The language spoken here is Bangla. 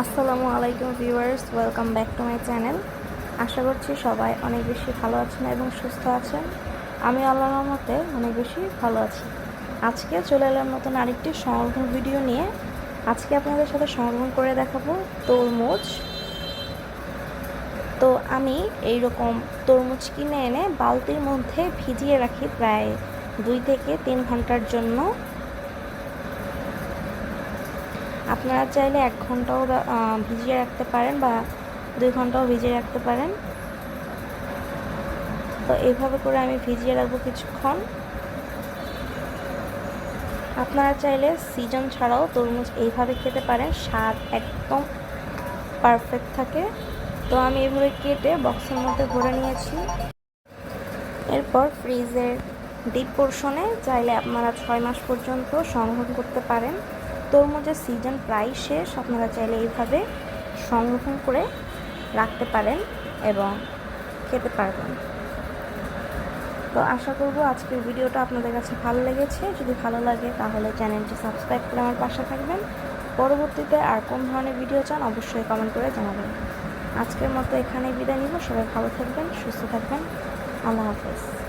আসসালামু আলাইকুম viewers, welcome back to my channel. আশা করছি সবাই অনেক বেশি ভালো আছেন এবং সুস্থ আছেন। আমি আল্লাহর মতে অনেক বেশি ভালো আছি। আজকে চলে এলাম নতুন আরেকটি সংরক্ষণ ভিডিও নিয়ে। আজকে আপনাদের সাথে সংরক্ষণ করে দেখাবো তরমুজ। তো আমি এই রকম তরমুজ কিনে এনে বালতির মধ্যে ভিজিয়ে রাখি প্রায় দুই থেকে তিন ঘণ্টার জন্য। আপনারা চাইলে এক ঘন্টাও ভিজিয়ে রাখতে পারেন বা দুই ঘন্টাও ভিজিয়ে রাখতে পারেন। তো এইভাবে করে আমি ভিজিয়ে রাখব কিছুক্ষণ। আপনারা চাইলে সিজন ছাড়াও তরমুজ এইভাবে খেতে পারেন, স্বাদ একদম পারফেক্ট থাকে। তো আমি এভাবে কেটে বক্সের মধ্যে ভরে নিয়েছি। এরপর ফ্রিজের ডিপ পোর্শনে চাইলে আপনারা ছয় মাস পর্যন্ত সংরক্ষণ করতে পারেন। তরমুজের সিজন প্রায় শেষ। আপনারা চাইলে এইভাবে সংরক্ষণ করে রাখতে পারেন এবং খেতে পারবেন। তো আশা করব আজকের ভিডিওটা আপনাদের কাছে ভালো লেগেছে। যদি ভালো লাগে তাহলে চ্যানেলটি সাবস্ক্রাইব করে আমার পাশে থাকবেন। পরবর্তীতে আর কোন ধরনের ভিডিও চান অবশ্যই কমেন্ট করে জানাবেন। আজকের মতো এখানেই বিদায় নিব। সবাই ভালো থাকবেন, সুস্থ থাকবেন। আল্লাহ হাফেজ।